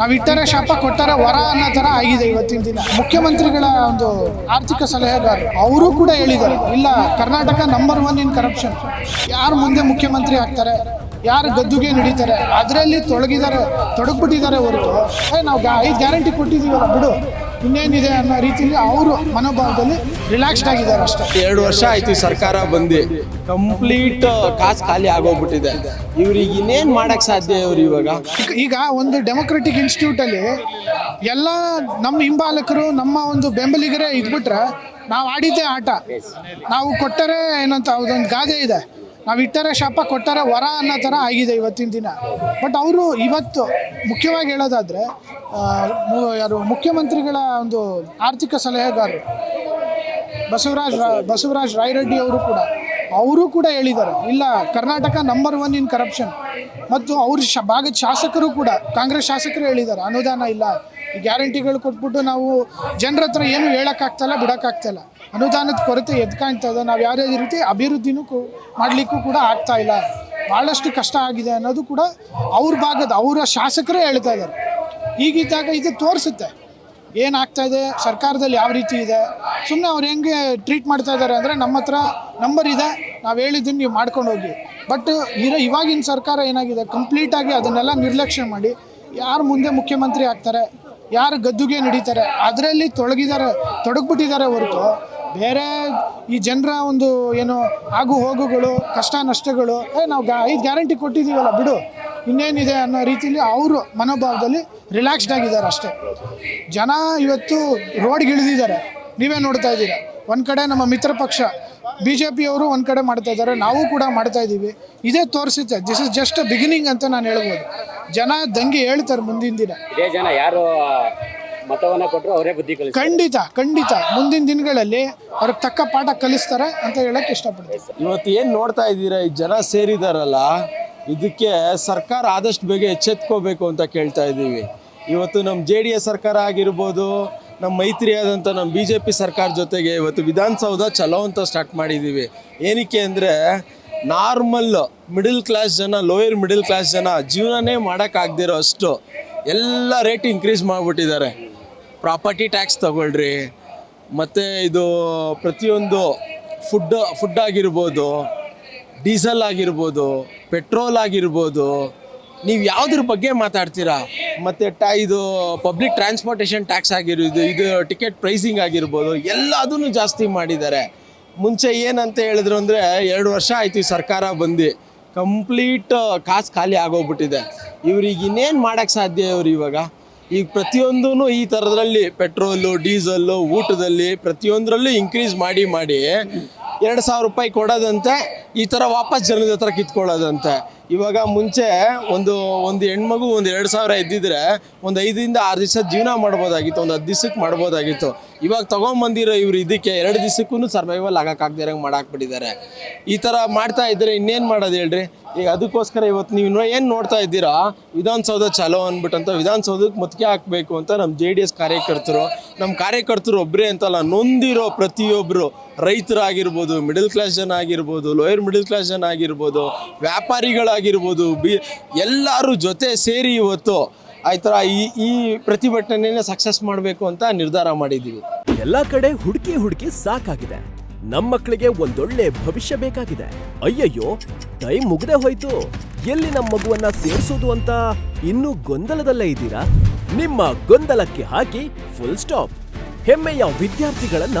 ನಾವು ಇಟ್ಟರೆ ಶಾಪ ಕೊಟ್ಟರೆ ವರ ಅನ್ನೋ ಥರ ಆಗಿದೆ ಇವತ್ತಿನ ದಿನ. ಮುಖ್ಯಮಂತ್ರಿಗಳ ಒಂದು ಆರ್ಥಿಕ ಸಲಹೆಗಾರರು, ಅವರು ಕೂಡ ಹೇಳಿದ್ದಾರೆ, ಇಲ್ಲ Karnataka number one in corruption ಯಾರು ಮುಂದೆ ಮುಖ್ಯಮಂತ್ರಿ ಆಗ್ತಾರೆ, ಯಾರು ಗದ್ದುಗೆ ನಡೀತಾರೆ, ಅದರಲ್ಲಿ ತೊಡಗಿದ್ದಾರೆ, ತೊಡಗ್ಬಿಟ್ಟಿದ್ದಾರೆ ಹೊರತು. ನಾವು ಐದು ಗ್ಯಾರಂಟಿ ಕೊಟ್ಟಿದ್ದೀವಲ್ಲ, ಬಿಡು. ಇನ್ನೇನಿದೆ ಅನ್ನೋ ರೀತಿಯಲ್ಲಿ ಅವರು ಮನೋಭಾವದಲ್ಲಿ ರಿಲ್ಯಾಕ್ಸ್ಡ್ ಆಗಿದ್ದಾರೆ ಅಷ್ಟೇ. ಎರಡು ವರ್ಷ ಆಯ್ತು ಈ ಸರ್ಕಾರ ಬಂದು. ಕಂಪ್ಲೀಟ್ ಕಾಸು ಖಾಲಿ ಆಗೋಗ್ಬಿಟ್ಟಿದೆ. ಇವ್ರಿಗೆ ಇನ್ನೇನ್ ಮಾಡಕ್ ಸಾಧ್ಯ ಇವ್ರು ಇವಾಗ? ಈಗ- ಒಂದು ಡೆಮೊಕ್ರೆಟಿಕ್ ಇನ್ಸ್ಟಿಟ್ಯೂಟಲ್ಲಿ ಎಲ್ಲ ನಮ್ಮ ಹಿಂಬಾಲಕರು ನಮ್ಮ ಒಂದು ಬೆಂಬಲಿಗರೇ ಇದ್ಬಿಟ್ರೆ ನಾವು ಆಡಿದ್ದೇ ಆಟ. ನಾವು ಕೊಟ್ಟರೆ ಏನಂತ ಅದೊಂದು ಗಾದೆ ಇದೆ. ನಾವು ಇಟ್ಟರೆ ಶಾಪ ಕೊಟ್ಟರೆ ವರ ಅನ್ನೋ ಥರ ಆಗಿದೆ ಇವತ್ತಿನ ದಿನ. ಬಟ್ ಅವರು ಇವತ್ತು ಮುಖ್ಯವಾಗಿ ಹೇಳೋದಾದರೆ ಯಾರು ಮುಖ್ಯಮಂತ್ರಿಗಳ ಒಂದು ಆರ್ಥಿಕ ಸಲಹೆಗಾರರು, ಬಸವರಾಜ್ ಬಸವರಾಜ್ ರಾಯರೆಡ್ಡಿ ಅವರು ಕೂಡ ಅವರು ಕೂಡ ಹೇಳಿದ್ದಾರೆ, ಇಲ್ಲ, Karnataka number one in corruption ಮತ್ತು ಅವ್ರ ಶ, ಭಾಗದ ಶಾಸಕರು ಕೂಡ, ಕಾಂಗ್ರೆಸ್ ಶಾಸಕರು ಹೇಳಿದ್ದಾರೆ, ಅನುದಾನ ಇಲ್ಲ ಗ್ಯಾರಂಟಿಗಳು ಕೊಟ್ಬಿಟ್ಟು ನಾವು ಜನರ ಹತ್ರ ಏನು ಹೇಳೋಕ್ಕಾಗ್ತಾಯಿಲ್ಲ ಬಿಡೋಕ್ಕಾಗ್ತಾಯಿಲ್ಲ ಅನುದಾನದ ಕೊರತೆ ಎದ್ದು ಕಾಣ್ತಾ ಇದೆ ನಾವು ಯಾವುದೇ ರೀತಿ ಅಭಿವೃದ್ಧಿನೂ ಮಾಡಲಿಕ್ಕೂ ಕೂಡ ಆಗ್ತಾ ಇಲ್ಲ. ಭಾಳಷ್ಟು ಕಷ್ಟ ಆಗಿದೆ ಅನ್ನೋದು ಕೂಡ ಅವ್ರ ಭಾಗದ, ಅವರ ಶಾಸಕರೇ ಹೇಳ್ತಾ ಇದ್ದಾರೆ. ಹೀಗಿದ್ದಾಗ ಇದು ತೋರಿಸುತ್ತೆ. ಏನಾಗ್ತಾ ಇದೆ? ಸರ್ಕಾರದಲ್ಲಿ ಯಾವ ರೀತಿ ಇದೆ? ಸುಮ್ಮನೆ ಅವ್ರು ಹೆಂಗೆ ಟ್ರೀಟ್ ಮಾಡ್ತಾ ಇದ್ದಾರೆ ಅಂದರೆ ನಮ್ಮ ಹತ್ರ ನಂಬರ್ ಇದೆ, ನಾವು ಹೇಳಿದ್ದನ್ನು ನೀವು ಮಾಡ್ಕೊಂಡು ಹೋಗಿ. ಬಟ್ ಇರೋ, ಇವಾಗಿನ ಸರ್ಕಾರ ಏನಾಗಿದೆ? ಕಂಪ್ಲೀಟಾಗಿ ಅದನ್ನೆಲ್ಲ ನಿರ್ಲಕ್ಷ್ಯ ಮಾಡಿ, ಯಾರು ಮುಂದೆ ಮುಖ್ಯಮಂತ್ರಿ ಆಗ್ತಾರೆ, ಯಾರು ಗದ್ದುಗೆ ನಡೀತಾರೆ, ಅದರಲ್ಲಿ ತೊಡಗಿದ್ದಾರೆ ತೊಡಗ್ಬಿಟ್ಟಿದ್ದಾರೆ ಹೊರತು ಬೇರೆ ಈ ಜನರ ಒಂದು ಏನು ಆಗು ಹೋಗುಗಳು, ಕಷ್ಟ ನಷ್ಟಗಳು, ಏ, ನಾವು ಗಾ ಐದು ಗ್ಯಾರಂಟಿ ಕೊಟ್ಟಿದ್ದೀವಲ್ಲ, ಬಿಡು. ಇನ್ನೇನಿದೆ ಅನ್ನೋ ರೀತಿಯಲ್ಲಿ ಅವರು ಮನೋಭಾವದಲ್ಲಿ ರಿಲ್ಯಾಕ್ಸ್ಡ್ ಆಗಿದ್ದಾರೆ ಅಷ್ಟೇ. ಜನ ಇವತ್ತು ರೋಡ್ಗೆ ಇಳಿದಿದ್ದಾರೆ. ನೀವೇ ನೋಡ್ತಾ ಇದ್ದೀರಾ. ಒಂದು ಕಡೆ ನಮ್ಮ ಮಿತ್ರ ಪಕ್ಷ ಬಿ ಜೆ ಪಿಯವರು ಒಂದು ಕಡೆ ಮಾಡ್ತಾ ಇದ್ದಾರೆ, ನಾವು ಕೂಡ ಮಾಡ್ತಾ ಇದ್ದೀವಿ. ಇದೇ ತೋರಿಸುತ್ತೆ. ದಿಸ್ ಇಸ್ ಜಸ್ಟ್ ಬಿಗಿನಿಂಗ್ ಅಂತ ನಾನು ಹೇಳ್ಬೋದು. ಜನ ದಂಗೆ ಹೇಳ್ತಾರೆ ಮುಂದಿನ ದಿನ. ಇದೇ ಜನ ಯಾರು ಮತವನ್ನ ಕೊಟ್ಟರು ಅವರೇ ಬುದ್ಧಿ ಕಲಿಸ್ತಾರೆ. ಖಂಡಿತ ಖಂಡಿತ. ಮುಂದಿನ ದಿನಗಳಲ್ಲಿ ಅವ್ರಿಗೆ ತಕ್ಕ ಪಾಠ ಕಲಿಸ್ತಾರೆ ಅಂತ ಹೇಳಕ್ಕೆ ಇಷ್ಟಪಡ್ತೀನಿ. ಇವತ್ತು ಏನು ನೋಡ್ತಾ ಇದ್ದೀರಾ? ಈ ಜನ ಸೇರಿದಾರಲ್ಲ ಇದಕ್ಕೆ ಸರ್ಕಾರ ಆದಷ್ಟು ಬೇಗ ಎಚ್ಚೆತ್ಕೋಬೇಕು ಅಂತ ಕೇಳ್ತಾ ಇದ್ದೀವಿ. ಇವತ್ತು ನಮ್ಮ ಜೆ ಡಿ ಎಸ್ ಸರ್ಕಾರ ಆಗಿರ್ಬೋದು ನಮ್ಮ ಮೈತ್ರಿ ಆದಂಥ ನಮ್ಮ ಬಿ ಜೆ ಪಿ ಸರ್ಕಾರ ಜೊತೆಗೆ ಇವತ್ತು ವಿಧಾನಸೌಧ ಚಲೋ ಅಂತ ಸ್ಟಾರ್ಟ್ ಮಾಡಿದ್ದೀವಿ. ಏನಕ್ಕೆ ಅಂದರೆ ನಾರ್ಮಲ್ ಮಿಡಲ್ ಕ್ಲಾಸ್ ಜನ ಲೋಯರ್ ಮಿಡಲ್ ಕ್ಲಾಸ್ ಜನ ಜೀವನನೇ ಮಾಡೋಕ್ಕಾಗದಿರೋ ಅಷ್ಟು ಎಲ್ಲ ರೇಟ್ ಇನ್ಕ್ರೀಸ್ ಮಾಡಿಬಿಟ್ಟಿದ್ದಾರೆ. ಪ್ರಾಪರ್ಟಿ ಟ್ಯಾಕ್ಸ್ ತಗೊಳ್ರಿ. ಮತ್ತು ಇದು ಪ್ರತಿಯೊಂದು ಫುಡ್ ಫುಡ್ ಆಗಿರ್ಬೋದು, ಡೀಸೆಲ್ ಆಗಿರ್ಬೋದು, ಪೆಟ್ರೋಲ್ ಆಗಿರ್ಬೋದು, ನೀವು ಯಾವುದ್ರ ಬಗ್ಗೆ ಮಾತಾಡ್ತೀರಾ? ಮತ್ತು ಟಾ, ಇದು ಪಬ್ಲಿಕ್ ಟ್ರಾನ್ಸ್ಪೋರ್ಟೇಷನ್ ಟ್ಯಾಕ್ಸ್ ಆಗಿರೋದು ಇದು ಟಿಕೆಟ್ ಪ್ರೈಸಿಂಗ್ ಆಗಿರ್ಬೋದು ಎಲ್ಲದೂ ಜಾಸ್ತಿ ಮಾಡಿದ್ದಾರೆ. ಮುಂಚೆ ಏನಂತ ಹೇಳಿದ್ರು ಅಂದರೆ ಎರಡು ವರ್ಷ ಆಯ್ತು ಸರ್ಕಾರ ಬಂದು. ಕಂಪ್ಲೀಟ್, ಕಾಸು ಖಾಲಿ ಆಗೋಗ್ಬಿಟ್ಟಿದೆ. ಇವ್ರಿಗೆ ಇನ್ನೇನು ಮಾಡೋಕ್ಕೆ ಸಾಧ್ಯ ಇವರು ಇವಾಗ? ಈಗ ಪ್ರತಿಯೊಂದೂ ಈ ಥರದ್ರಲ್ಲಿ ಪೆಟ್ರೋಲು ಡೀಸಲ್ಲು ಊಟದಲ್ಲಿ ಪ್ರತಿಯೊಂದರಲ್ಲೂ ಇನ್ಕ್ರೀಸ್ ಮಾಡಿ ಮಾಡಿ ಎರಡು ಸಾವಿರ ರೂಪಾಯಿ ಕೊಡೋದಂತೆ ಈ ಥರ ವಾಪಸ್ ಜನದ ಹತ್ರ ಕಿತ್ಕೊಳ್ಳೋದಂತೆ. ಇವಾಗ ಮುಂಚೆ ಒಂದು ಒಂದು ಹೆಣ್ಮಗು ಒಂದು ಎರಡು ಸಾವಿರ ಇದ್ದಿದ್ರೆ ಒಂದು ಐದರಿಂದ ಆರು ದಿವಸ ಜೀವನ ಮಾಡ್ಬೋದಾಗಿತ್ತು, ಒಂದು ಹತ್ತು ದಿವ್ಸಕ್ಕೆ ಮಾಡ್ಬೋದಾಗಿತ್ತು. ಇವಾಗ ತೊಗೊಂಬಂದಿರೋ ಇವ್ರು ಇದಕ್ಕೆ ಎರಡು ದಿವಸಕ್ಕೂ ಸರ್ವೈವಲ್ ಆಗೋಕ್ಕಾಗ್ದಿರಂಗೆ ಮಾಡಾಕ್ಬಿಟ್ಟಿದ್ದಾರೆ. ಈ ಥರ ಮಾಡ್ತಾ ಇದ್ದರೆ ಇನ್ನೇನು ಮಾಡೋದು ಹೇಳ್ರಿ? ಈಗ ಅದಕ್ಕೋಸ್ಕರ ಇವತ್ತು ನೀವು ಏನು ನೋಡ್ತಾ ಇದ್ದೀರಾ? ವಿಧಾನಸೌಧ ಚಲೋ ಅಂದ್ಬಿಟ್ಟಂತ ವಿಧಾನಸೌಧಕ್ಕೆ ಮುತ್ತಿಗೆ ಹಾಕಬೇಕು ಅಂತ ನಮ್ಮ ಜೆ ಡಿ ಎಸ್ ಕಾರ್ಯಕರ್ತರು, ನಮ್ಮ ಕಾರ್ಯಕರ್ತರು ಒಬ್ಬರೇ ಅಂತಲ್ಲ, ನೊಂದಿರೋ ಪ್ರತಿಯೊಬ್ಬರು ರೈತರಾಗಿರ್ಬೋದು ಮಿಡಲ್ ಕ್ಲಾಸ್ ಜನ ಆಗಿರ್ಬೋದು ಲೋಯರ್ ಮಿಡಲ್ ಕ್ಲಾಸ್ ಜನ ಆಗಿರ್ಬೋದು, ವ್ಯಾಪಾರಿಗಳಾಗಿರ್ಬೋದು, ಬಿ, ಎಲ್ಲರೂ ಜೊತೆ ಸೇರಿ ಇವತ್ತು ಆಯ್ತರ ಈ ಈ ಪ್ರತಿಭಟನೆನ ಸಕ್ಸಸ್ ಮಾಡಬೇಕು ಅಂತ ನಿರ್ಧಾರ ಮಾಡಿದ್ದೀವಿ. ಎಲ್ಲ ಕಡೆ ಹುಡುಕಿ ಹುಡುಕಿ ಸಾಕಾಗಿದೆ. ನಮ್ಮ ಮಕ್ಕಳಿಗೆ ಒಂದೊಳ್ಳೆ ಭವಿಷ್ಯ ಬೇಕಾಗಿದೆ. ಅಯ್ಯಯ್ಯೋ, ಟೈಮ್ ಮುಗ್ದೆ ಹೋಯ್ತು. ಎಲ್ಲಿ ನಮ್ಮ ಮಗುವನ್ನ ಸೇರಿಸೋದು ಅಂತ ಇನ್ನೂ ಗೊಂದಲದಲ್ಲೇ ಇದ್ದೀರಾ? ನಿಮ್ಮ ಗೊಂದಲಕ್ಕೆ ಹಾಕಿ ಫುಲ್ ಸ್ಟಾಪ್ ಹೆಮ್ಮೆಯ ವಿದ್ಯಾರ್ಥಿಗಳನ್ನ